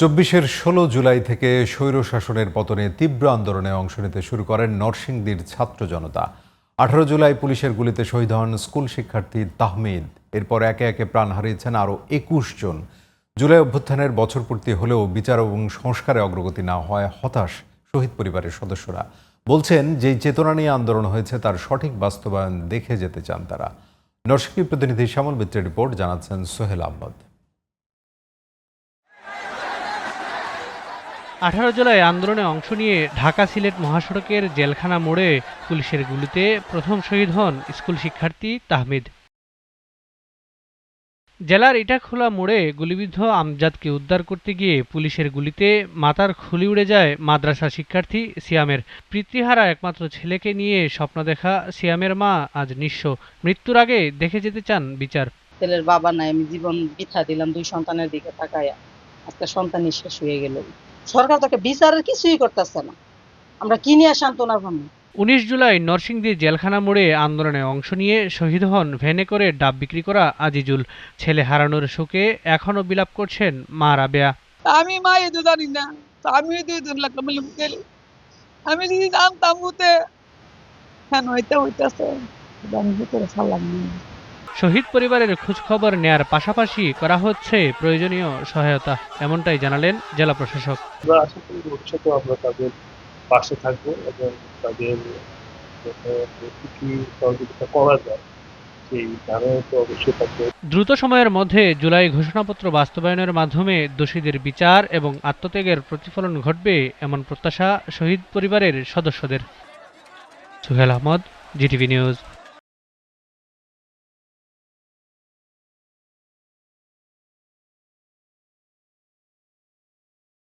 চব্বিশের ষোলো জুলাই থেকে স্বৈর শাসনের পতনে তীব্র আন্দোলনে অংশ নিতে শুরু করেন নরসিংদীর ছাত্র জনতা। আঠারো জুলাই পুলিশের গুলিতে শহীদ হন স্কুল শিক্ষার্থী তাহমিদ। এরপর একে একে প্রাণ হারিয়েছেন আরও একুশ জন। জুলাই অভ্যুত্থানের বছর পূর্তি হলেও বিচার এবং সংস্কারে অগ্রগতি না হওয়ায় হতাশ শহীদ পরিবারের সদস্যরা। বলছেন, যেই চেতনা নিয়ে আন্দোলন হয়েছে তার সঠিক বাস্তবায়ন দেখে যেতে চান তারা। নরসিংদী প্রতিনিধি শ্যামল মিত্রের রিপোর্ট জানাচ্ছেন সোহেল আহমদ। আঠারো জুলাই আন্দোলনে অংশ নিয়ে ঢাকা সিলেট মহাসড়কের জেলখানা মোড়ে পুলিশের গুলিতে প্রথম শহীদ হন স্কুল শিক্ষার্থী তাহমিদ। জেলার ইটাখোলা মোড়ে গুলিবিদ্ধ আমজাদকে উদ্ধার করতে গিয়ে পুলিশের গুলিতে মাথার খুলি উড়ে যায় মাদ্রাসা শিক্ষার্থী সিয়ামের। পিতৃহারা একমাত্র ছেলেকে নিয়ে স্বপ্ন দেখা সিয়ামের মা আজ নিঃস্ব। মৃত্যুর আগে দেখে যেতে চান বিচার। ছেলের বাবা নাই, আমি জীবন বৃথা দিলাম দুই সন্তানের দিকে তাকায়া। আজকে সন্তানই শেষ হয়ে গেল। সরকার তাকে বিচারের কিছুই করতেছে না। আমরা কি নিয়ে সান্ত্বনা ভাবি উনিশ জুলাই নরসিংদী জেলখানা মোড়ে আন্দোলনে অংশ নিয়ে শহীদ হন ভ্যানে করে ডাব বিক্রি করা আজিজুল। ছেলে হারানোর শোকে এখনও বিলাপ করছেন মা রাবেয়া। আমি মা এতো জানি না। তো আমি আমি যদি জানতাম হতে হ্যাঁ হইতে হইতেছে। আমি ভিতরে না শহীদ পরিবারের খোঁজখবর নেয়ার পাশাপাশি করা হচ্ছে প্রয়োজনীয় সহায়তা এমনটাই জানালেন জেলা প্রশাসক। আমরা আশা করি ভবিষ্যতেও আমরা তাদের পাশে থাকব এবং তাদের কি সহযোগিতা করা যায় দ্রুত সময়ের মধ্যে জুলাই ঘোষণাপত্র বাস্তবায়নের মাধ্যমে দোষীদের বিচার এবং আত্মত্যাগের প্রতিফলন ঘটবে এমন প্রত্যাশা শহীদ পরিবারের সদস্যদের। Suhel Ahmad GTV news.